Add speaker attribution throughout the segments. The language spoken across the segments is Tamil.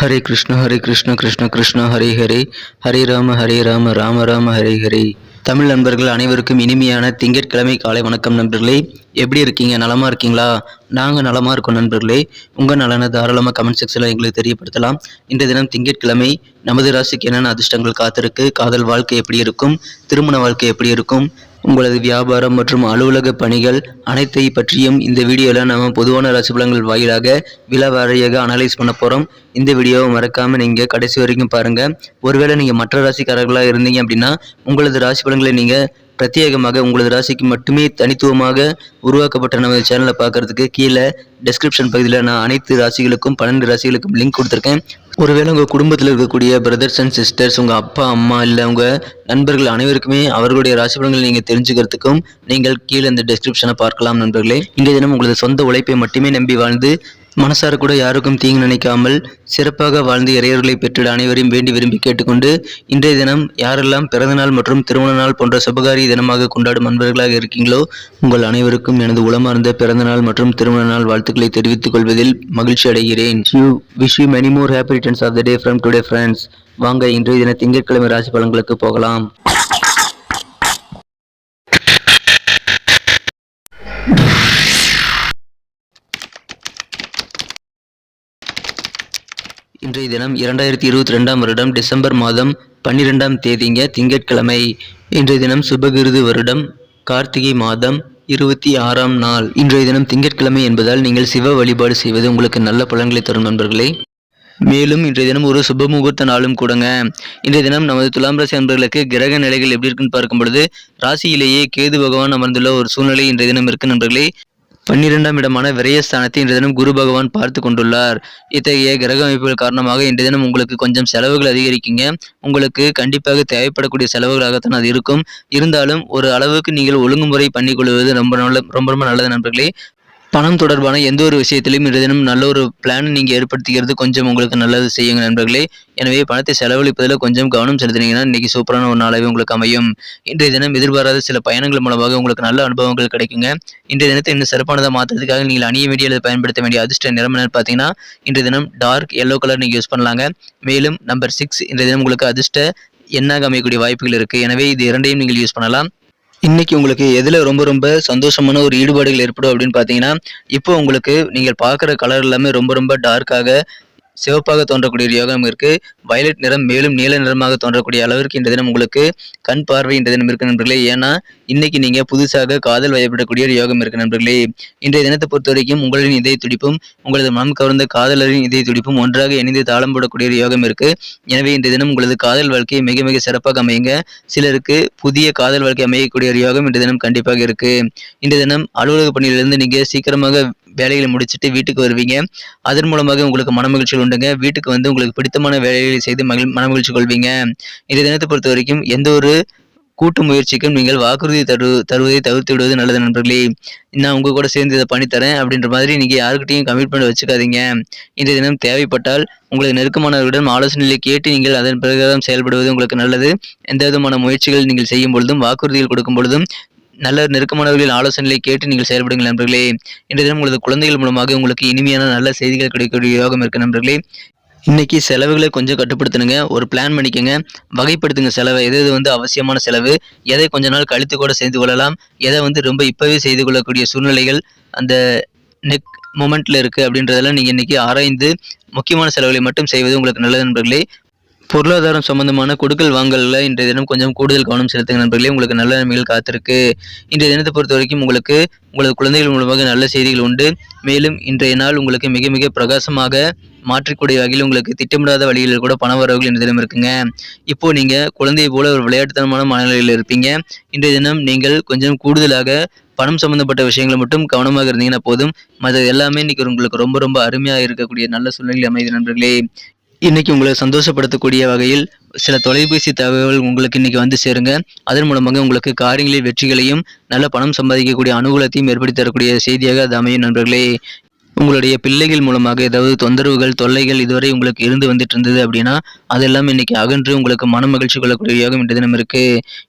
Speaker 1: ஹரே கிருஷ்ண ஹரே கிருஷ்ண கிருஷ்ண கிருஷ்ண ஹரே ஹரே. ஹரே ராம ஹரே ராம ராம ராம ஹரே ஹரே. தமிழ் நண்பர்கள் அனைவருக்கும் இனிமையான திங்கட்கிழமை காலை வணக்கம் நண்பர்களே. எப்படி இருக்கீங்க? நலமாக இருக்கீங்களா? நாங்கள் நலமாக இருக்கோம் நண்பர்களே. உங்கள் நலனை தாராளமாக கமெண்ட் செக்ஷனில் எங்களுக்கு தெரியப்படுத்தலாம். இந்த தினம் திங்கட்கிழமை நமது ராசிக்கு என்னென்ன அதிர்ஷ்டங்கள் காத்திருக்கு? காதல் வாழ்க்கை எப்படி இருக்கும்? திருமண வாழ்க்கை எப்படி இருக்கும்? உங்களது வியாபாரம் மற்றும் அலுவலக பணிகள் அனைத்தை பற்றியும் இந்த வீடியோவில் நம்ம பொதுவான ராசி பலன்கள் வாயிலாக வில வாரியாக அனலைஸ் பண்ண போகிறோம் இந்த வீடியோவை மறக்காமல் நீங்கள் கடைசி வரைக்கும் பாருங்கள் ஒருவேளை நீங்கள் மற்ற ராசிக்காரர்களாக இருந்தீங்க அப்படின்னா உங்களது ராசி பலன்களை நீங்கள் பிரத்யேகமாக உங்களது ராசிக்கு மட்டுமே தனித்துவமாக உருவாக்கப்பட்ட நமது சேனலை பார்க்கறதுக்கு கீழே டெஸ்கிரிப்ஷன் பகுதியில் நான் அனைத்து ராசிகளுக்கும் பன்னெண்டு ராசிகளுக்கும் லிங்க் கொடுத்துருக்கேன். ஒருவேளை உங்கள் குடும்பத்தில் இருக்கக்கூடிய பிரதர்ஸ் அண்ட் சிஸ்டர்ஸ் உங்கள் அப்பா அம்மா இல்லை உங்கள் நண்பர்கள் அனைவருக்குமே அவர்களுடைய ராசி பலன்களை நீங்கள் தெரிஞ்சுக்கிறதுக்கும் நீங்கள் கீழே இந்த டெஸ்கிரிப்ஷனை பார்க்கலாம் நண்பர்களே. இன்றைய தினம் உங்களது சொந்த உழைப்பை மட்டுமே நம்பி வாழ்ந்து மனசார கூட யாருக்கும் தீங்கு நினைக்காமல் சிறப்பாக வாழ்ந்து இறையர்களை பெற்றிட அனைவரையும் வேண்டி விரும்பி கேட்டுக்கொண்டு இன்றைய தினம் யாரெல்லாம் பிறந்தநாள் மற்றும் திருமண நாள் போன்ற சுபகாரிய தினமாக கொண்டாடும் அன்பர்களாக இருக்கீங்களோ உங்கள் அனைவருக்கும் எனது உளமார்ந்த பிறந்தநாள் மற்றும் திருமண நாள் வாழ்த்துக்களை தெரிவித்துக் கொள்வதில் மகிழ்ச்சி அடைகிறேன். You wish you many more happy returns of the day from today friends வாங்க இன்றைய தின திங்கட்கிழமை ராசி பலன்களுக்கு போகலாம். இன்றைய தினம் இரண்டாயிரத்தி இருபத்தி ரெண்டாம் வருடம் டிசம்பர் மாதம் பன்னிரெண்டாம் தேதிங்க திங்கட்கிழமை. இன்றைய தினம் சுபகிருது வருடம் கார்த்திகை மாதம் இருபத்தி ஆறாம் நாள். இன்றைய தினம் திங்கட்கிழமை என்பதால் நீங்கள் சிவ வழிபாடு செய்வது உங்களுக்கு நல்ல பலன்களை தரும் நண்பர்களே. மேலும் இன்றைய தினம் ஒரு சுப முகூர்த்த நாளும் கூடங்க. இன்றைய தினம் நமது துலாம் ராசி நண்பர்களுக்கு கிரக நிலைகள் எப்படி இருக்குன்னு பார்க்கும் பொழுது ராசியிலேயே கேது பகவான் அமர்ந்துள்ள ஒரு சூழ்நிலை இன்றைய தினம் இருக்கு நண்பர்களே. பன்னிரெண்டாம் இடமான விரயஸ்தானத்தை இன்று தினம் குரு பகவான் பார்த்து கொண்டுள்ளார். இத்தகைய கிரக அமைப்புகள் காரணமாக இன்று தினம் உங்களுக்கு கொஞ்சம் செலவுகள் அதிகரிக்குங்க. உங்களுக்கு கண்டிப்பாக தேவைப்படக்கூடிய செலவுகளாகத்தான் அது இருக்கும். இருந்தாலும் ஒரு அளவுக்கு நீங்கள் ஒழுங்குமுறை பண்ணிக்கொள்வது ரொம்ப நல்ல ரொம்ப ரொம்ப நல்லது நண்பர்களே. பணம் தொடர்பான எந்த ஒரு விஷயத்திலும் இன்றைய தினம் நல்ல ஒரு பிளான் நீங்கள் ஏற்படுத்திக்கிறது கொஞ்சம் உங்களுக்கு நல்லது செய்யுங்க நண்பர்களே. எனவே பணத்தை செலவழிப்பதில் கொஞ்சம் கவனம் செலுத்தினீங்கன்னா இன்னைக்கு சூப்பரான ஒரு நாளாகவே உங்களுக்கு அமையும். இன்றைய தினம் எதிர்பாராத சில பயணங்கள் மூலமாக உங்களுக்கு நல்ல அனுபவங்கள் கிடைக்குங்க. இன்றைய தினத்தை இன்னும் சிறப்பானதாக மாற்றுறதுக்காக நீங்கள் அணிய வேண்டிய அல்லது பயன்படுத்த வேண்டிய அதிர்ஷ்ட நிறம் என்னன்னு பார்த்தீங்கன்னா இன்றைய தினம் டார்க் எல்லோ கலர் நீங்கள் யூஸ் பண்ணலாங்க. மேலும் நம்பர் சிக்ஸ் இன்றைய தினம் உங்களுக்கு அதிர்ஷ்ட எண்ணாக அமையக்கூடிய வாய்ப்புகள் இருக்குது எனவே இது இரண்டையும் நீங்கள் யூஸ் பண்ணலாம். இன்னைக்கு உங்களுக்கு எதில் ரொம்ப ரொம்ப சந்தோஷமான ஒரு ஈடுபாடுகள் ஏற்படும் அப்படின்னு பார்த்தீங்கன்னா இப்போ உங்களுக்கு நீங்கள் பார்க்குற கலர் எல்லாமே ரொம்ப ரொம்ப டார்க்காக சிவப்பாக தோன்றக்கூடிய ஒரு யோகம் இருக்கு. வயலட் நிறம் மேலும் நீல நிறமாக தோன்றக்கூடிய அளவிற்கு இந்த தினம் உங்களுக்கு கண் பார்வை இந்த தினம் இருக்கு நண்பர்களே. ஏன்னா இன்னைக்கு நீங்க புதுசாக காதல் வயப்படக்கூடிய ஒரு யோகம் இருக்கு நண்பர்களே. இன்றைய தினத்தை பொறுத்த வரைக்கும் உங்களின் இதய துடிப்பும் உங்களது மனம் கவர்ந்த காதலரின் இதய துடிப்பும் ஒன்றாக இணைந்து தாளம் போடக்கூடிய ஒரு யோகம் இருக்கு. எனவே இன்றைய தினம் உங்களது காதல் வாழ்க்கையை மிக மிக சிறப்பாக அமையுங்க. சிலருக்கு புதிய காதல் வாழ்க்கை அமையக்கூடிய ஒரு யோகம் இன்றைய தினம் கண்டிப்பாக இருக்கு. இன்றைய தினம் அலுவலக பணியிலிருந்து நீங்க சீக்கிரமாக வேலைகளை முடிச்சுட்டு வீட்டுக்கு வருவீங்க. அதன் மூலமாக உங்களுக்கு மனமகிழ்ச்சிகள் உண்டுங்க. வீட்டுக்கு வந்து உங்களுக்கு பிடித்தமான வேலைகளை செய்து மகிழ் மனமகிழ்ச்சி கொள்வீங்க. இந்த தினத்தை பொறுத்த வரைக்கும் எந்த ஒரு கூட்டு முயற்சிக்கும் நீங்கள் வாக்குறுதி தரு தருவதை தவிர்த்து விடுவது நல்லது நண்பர்களே. நான் உங்கள் கூட சேர்ந்து இதை பண்ணித்தரேன் அப்படின்ற மாதிரி நீங்கள் யாருக்கிட்டையும் கமிட்மெண்ட் வச்சுக்காதீங்க. இந்த தினம் தேவைப்பட்டால் உங்களுக்கு நெருக்கமானவர்களிடம் ஆலோசனைகளை கேட்டு நீங்கள் அதன் பிரகாரம் செயல்படுவது உங்களுக்கு நல்லது. எந்த விதமான முயற்சிகள் நீங்கள் செய்யும் பொழுதும் வாக்குறுதிகள் கொடுக்கும் பொழுதும் நல்ல நெருக்கமானவர்களின் ஆலோசனைகளை கேட்டு நீங்கள் செயல்படுங்கள் நண்பர்களே. இன்றைய தினம் உங்களது குழந்தைகள் மூலமாக உங்களுக்கு இனிமையான நல்ல செய்திகள் கிடைக்கக்கூடிய யோகம் இருக்கு நண்பர்களே. இன்னைக்கு செலவுகளை கொஞ்சம் கட்டுப்படுத்தணுங்க. ஒரு பிளான் பண்ணிக்கோங்க. வகைப்படுத்துங்க செலவை. எது எது வந்து அவசியமான செலவு? எதை கொஞ்ச நாள் கழித்து கூட செய்து கொள்ளலாம். எதை வந்து ரொம்ப இப்போவே செய்து கொள்ளக்கூடிய சூழ்நிலைகள் அந்த நெக் மொமெண்ட்டில் இருக்குது அப்படின்றதெல்லாம் நீங்கள் இன்றைக்கி ஆராய்ந்து முக்கியமான செலவுகளை மட்டும் செய்வது உங்களுக்கு நல்லது நண்பர்களே. பொருளாதாரம் சம்பந்தமான கொடுக்கல் வாங்கலில் இன்றைய தினம் கொஞ்சம் கூடுதல் கவனம் செலுத்துங்க நண்பர்களே. உங்களுக்கு நல்ல நன்மைகள் காத்திருக்கு. இன்றைய தினத்தை பொறுத்த வரைக்கும் உங்களுக்கு உங்களது குழந்தைகள் மூலமாக நல்ல செய்திகள் உண்டு. மேலும் இன்றைய நாள் உங்களுக்கு மிக மிக பிரகாசமாக மாற்றக்கூடிய வகையில் உங்களுக்கு திட்டமிடாத வழிகளில் கூட பண வரவுகள் இன்றைய தினம் இருக்குங்க. இப்போ நீங்கள் குழந்தையை போல ஒரு விளையாட்டுத்தனமான மனநிலையில் இருப்பீங்க. இன்றைய தினம் நீங்கள் கொஞ்சம் கூடுதலாக பணம் சம்பந்தப்பட்ட விஷயங்களை மட்டும் கவனமாக இருந்தீங்கன்னா போதும். மற்ற எல்லாமே இன்னைக்கு உங்களுக்கு ரொம்ப ரொம்ப அருமையாக இருக்கக்கூடிய நல்ல சூழ்நிலை அமைதி நண்பர்களே. இன்னைக்கு உங்களை சந்தோஷப்படுத்தக்கூடிய வகையில் சில தொலைபேசி தகவல் உங்களுக்கு இன்னைக்கு வந்து சேருங்க. அதன் மூலமாக உங்களுக்கு காரியங்களில் வெற்றிகளையும் நல்ல பணம் சம்பாதிக்கக்கூடிய அனுகூலத்தையும் ஏற்படுத்தி தரக்கூடிய செய்தியாக அது அமையும் நண்பர்களே. உங்களுடைய பிள்ளைகள் மூலமாக ஏதாவது தொந்தரவுகள் தொல்லைகள் இதுவரை உங்களுக்கு இருந்து வந்துட்டு இருந்தது அப்படின்னா அதெல்லாம் இன்னைக்கு அகன்று உங்களுக்கு மன மகிழ்ச்சி கொள்ளக்கூடிய யோகம் இன்றைய தினம் இருக்கு.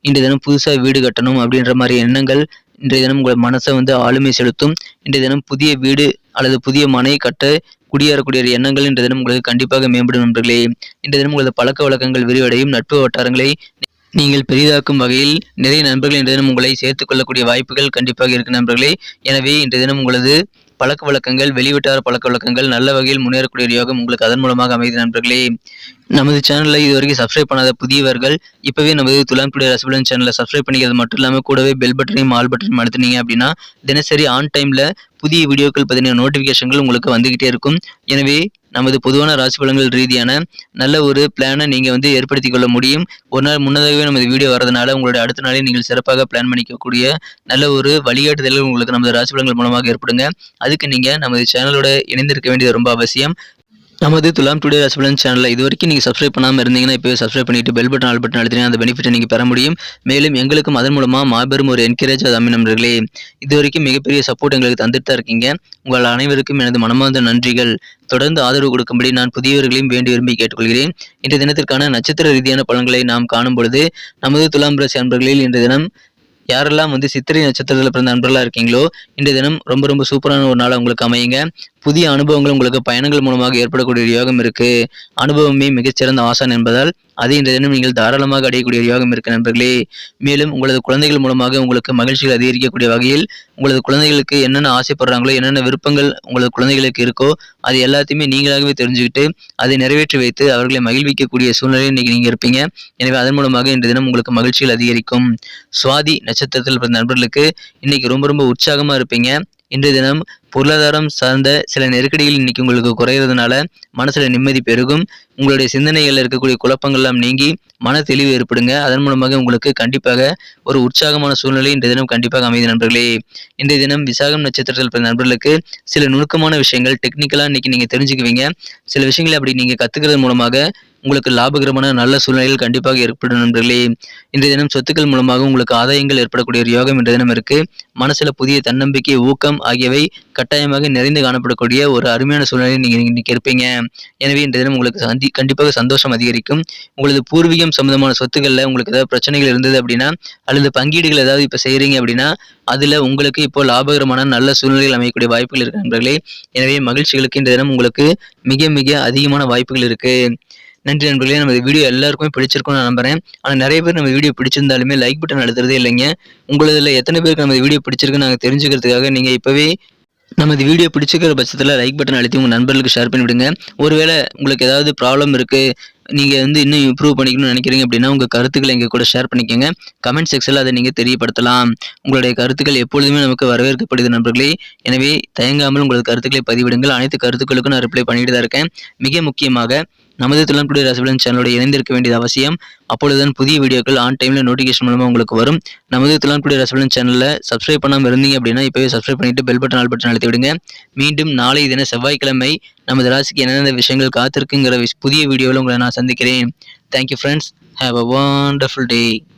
Speaker 1: இன்றைய தினம் புதுசாக வீடு கட்டணும் அப்படின்ற மாதிரி எண்ணங்கள் இன்றைய தினம் உங்கள் மனசை வந்து ஆளுமை செலுத்தும். இன்றைய தினம் புதிய வீடு அல்லது புதிய மனை கட்ட குடியேறக்கூடிய எண்ணங்கள் இன்றைய தினம் உங்களுக்கு கண்டிப்பாக மேம்படும் நண்பர்களே. இன்றைய தினம் உங்களது பழக்க வழக்கங்கள் விரிவடையும். நட்பு வட்டாரங்களை நீங்கள் பெரிதாக்கும் வகையில் நிறைய நண்பர்கள் இன்றைய தினம் உங்களை சேர்த்துக் கொள்ளக்கூடிய வாய்ப்புகள் கண்டிப்பாக இருக்கு நண்பர்களே. எனவே இன்றைய தினம் உங்களது பழக்க வழக்கங்கள் வெளிவிட்டார் பழக்க வழக்கங்கள் நல்ல வகையில் முன்னேறக்கூடிய யோகம் உங்களுக்கு அதன் மூலமாக அமைதி நண்பர்களே. நமது சேனலில் இதுவரைக்கும் சப்ஸ்கிரைப் பண்ணாத புதியவர்கள் இப்போவே நமது துலாம் டுடே ரசபலன் சேனலை சப்ஸ்கிரைப் பண்ணிக்கிறது மட்டும் இல்லாமல் கூடவே பெல் பட்டனையும் ஆல் பட்டனையும் அழுத்தினீங்க அப்படின்னா தினசரி ஆன் டைமில் புதிய வீடியோக்கள் பற்றின நோட்டிஃபிகேஷன்கள் உங்களுக்கு வந்துக்கிட்டே இருக்கும். எனவே நமது பொதுவான ராசி பலன்கள் ரீதியான நல்ல ஒரு பிளானை நீங்கள் வந்து ஏற்படுத்தி கொள்ள முடியும். ஒரு நாள் முன்னதாகவே நமது வீடியோ வரதுனால உங்களுடைய அடுத்த நாளே நீங்கள் சிறப்பாக பிளான் பண்ணிக்கக்கூடிய நல்ல ஒரு வழிகாட்டுதல்கள் உங்களுக்கு நமது ராசி பலன்கள் மூலமாக ஏற்படுங்க. அதுக்கு நீங்கள் நமது சேனலோட இணைந்திருக்க வேண்டியது ரொம்ப அவசியம். நமது துலாம் டுடே ரசபலன் சேனலில் இது வரைக்கும் நீங்கள் சப்ஸ்கிரைப் பண்ணாமல் இருந்தீங்கன்னா இப்போ சப்ஸ்கிரைப் பண்ணிட்டு பெல் பட்டன் ஆல் பட்டன் அழுத்தினா அந்த பெனிஃபிட்டை நீங்கள் பெற முடியும். மேலும் எங்களுக்கும் அதன் மூலமாக மாபெரும் ஒரு என்கரேஜ் அது நண்பர்களே. இது வரைக்கும் மிகப்பெரிய சப்போர்ட் எங்களுக்கு தந்துட்டு தான் இருக்கீங்க. உங்கள் அனைவருக்கும் எனது மனமார்ந்த நன்றிகள். தொடர்ந்து ஆதரவு கொடுக்கும்படி நான் புதியவர்களையும் வேண்டி விரும்பி கேட்டுக்கொள்கிறேன். இன்றைய தினத்திற்கான நட்சத்திர ரீதியான பலன்களை நாம் காணும் பொழுது நமது துலாம் ராசி அன்பர்களில் இன்றைய தினம் யாரெல்லாம் வந்து சித்திரை நட்சத்திரத்தில் பிறந்த நண்பர்களாக இருக்கீங்களோ இன்றைய தினம் ரொம்ப ரொம்ப சூப்பரான ஒரு நாள் உங்களுக்கு அமையுங்க. புதிய அனுபவங்கள் உங்களுக்கு பயணங்கள் மூலமாக ஏற்படக்கூடிய யோகம் இருக்கு. அனுபவமே மிகச்சிறந்த ஆசான் என்பதால் அதை இன்றைய தினம் நீங்கள் தாராளமாக அடையக்கூடிய யோகம் இருக்கு நண்பர்களே. மேலும் உங்களது குழந்தைகள் மூலமாக உங்களுக்கு மகிழ்ச்சிகள் அதிகரிக்கக்கூடிய வகையில் உங்களது குழந்தைகளுக்கு என்னென்ன ஆசைப்படுறாங்களோ என்னென்ன விருப்பங்கள் உங்களது குழந்தைகளுக்கு இருக்கோ அது எல்லாத்தையுமே நீங்களாகவே தெரிஞ்சுக்கிட்டு அதை நிறைவேற்றி வைத்து அவர்களை மகிழ்விக்கக்கூடிய சூழ்நிலையில் இன்னைக்கு நீங்கள் இருப்பீங்க. எனவே அதன் மூலமாக இன்றைய தினம் உங்களுக்கு மகிழ்ச்சிகள் அதிகரிக்கும். சுவாதி நட்சத்திரத்தில் பிறந்த நண்பர்களுக்கு இன்னைக்கு ரொம்ப ரொம்ப உற்சாகமாக இருப்பீங்க. இன்றைய தினம் பொருளாதாரம் சார்ந்த சில நெருக்கடிகள் இன்னைக்கு உங்களுக்கு குறையிறதுனால மனசுல நிம்மதி பெருகும். உங்களுடைய சிந்தனைகளில் இருக்கக்கூடிய குழப்பங்கள்லாம் நீங்கி மன தெளிவு ஏற்படுங்க. அதன் மூலமாக உங்களுக்கு கண்டிப்பாக ஒரு உற்சாகமான சூழ்நிலை இன்றைய தினம் கண்டிப்பாக அமைதி நண்பர்களே. இன்றைய தினம் விசாகம் நட்சத்திரத்தில் பிறந்த நண்பர்களுக்கு சில நுணுக்கமான விஷயங்கள் டெக்னிக்கலா இன்னைக்கு நீங்கள் தெரிஞ்சுக்குவீங்க. சில விஷயங்களை அப்படி நீங்க கத்துக்கிறது மூலமாக உங்களுக்கு லாபகரமான நல்ல சூழ்நிலைகள் கண்டிப்பாக ஏற்படும் நண்பர்களே. இன்றைய தினம் சொத்துக்கள் மூலமாக உங்களுக்கு ஆதாயங்கள் ஏற்படக்கூடிய ஒரு யோகம் இன்றைய தினம் இருக்கு. மனசுல புதிய தன்னம்பிக்கை ஊக்கம் ஆகியவை கட்டாயமாக நிறைந்து காணப்படக்கூடிய ஒரு அருமையான சூழ்நிலையை நீங்க இன்னைக்கு இருப்பீங்க. எனவே இன்றைய தினம் உங்களுக்கு சந்தி கண்டிப்பாக சந்தோஷம் அதிகரிக்கும். உங்களது பூர்வீகம் சம்பந்தமான சொத்துக்களில் உங்களுக்கு ஏதாவது பிரச்சனைகள் இருந்தது அப்படின்னா அல்லது பங்கீடுகள் ஏதாவது இப்ப செய்கிறீங்க அப்படின்னா அதுல உங்களுக்கு இப்போ லாபகரமான நல்ல சூழ்நிலைகள் அமையக்கூடிய வாய்ப்புகள் இருக்கு நண்பர்களே. எனவே மகிழ்ச்சிகளுக்கு இந்த தினம் உங்களுக்கு மிக மிக அதிகமான வாய்ப்புகள் இருக்கு. நன்றி நண்பர்களே. நம்ம வீடியோ எல்லாருக்குமே பிடிச்சிருக்கும்னு நான் நம்புறேன். ஆனால் நிறைய பேர் நம்ம வீடியோ பிடிச்சிருந்தாலுமே லைக் பட்டன் அழுத்துறதே இல்லைங்க. உங்களதுல எத்தனை பேருக்கு நம்ம வீடியோ பிடிச்சிருக்குன்னு நாங்கள் தெரிஞ்சுக்கிறதுக்காக நீங்கள் இப்போவே நமது வீடியோ பிடிச்சிக்கிற பட்சத்தில் லைக் பட்டன் அழுத்தி உங்கள் நண்பர்களுக்கு ஷேர் பண்ணிவிடுங்க. ஒருவேளை உங்களுக்கு ஏதாவது ப்ராப்ளம் இருக்குது நீங்கள் வந்து இன்னும் இம்ப்ரூவ் பண்ணிக்கணும்னு நினைக்கிறீங்க அப்படின்னா உங்கள் கருத்துக்களை எங்கள் கூட ஷேர் பண்ணிக்கோங்க. கமெண்ட் செக்ஷனில் அதை நீங்கள் தெரியப்படுத்தலாம். உங்களுடைய கருத்துக்கள் எப்பொழுதுமே நமக்கு வரவேற்கப்படுது நண்பர்களே. எனவே தயங்காமல் உங்களது கருத்துக்களை பதிவிடுங்கள். அனைத்து கருத்துக்களுக்கும் நான் ரிப்ளை பண்ணிட்டு தான் இருக்கேன். மிக முக்கியமாக நமது துளன்குடி ரசபலன் சேனலோட இணைந்திருக்க வேண்டியது அவசியம். அப்பொழுதுதான் புதிய வீடியோக்கள் ஆன் டைமில் நோட்டிஃபிகேஷன் மூலமாக உங்களுக்கு வரும். நமது துளன்குடி ரசபலன் சேனலில் சப்ஸ்கிரைப் பண்ணாமல் இருந்தீங்க அப்படின்னா இப்போவே சப்ஸ்கிரைப் பண்ணிட்டு பெல் பட்டன் ஆல் பட்டன் அழுத்தி விடுங்க. மீண்டும் நாளை தின செவ்வாய்க்கிழமை நமது ராசிக்கு என்னென்ன விஷயங்கள் காத்திருக்குங்கிற விஷ்- புதிய வீடியோவில் உங்களை நான் சந்திக்கிறேன். Thank you friends have a wonderful day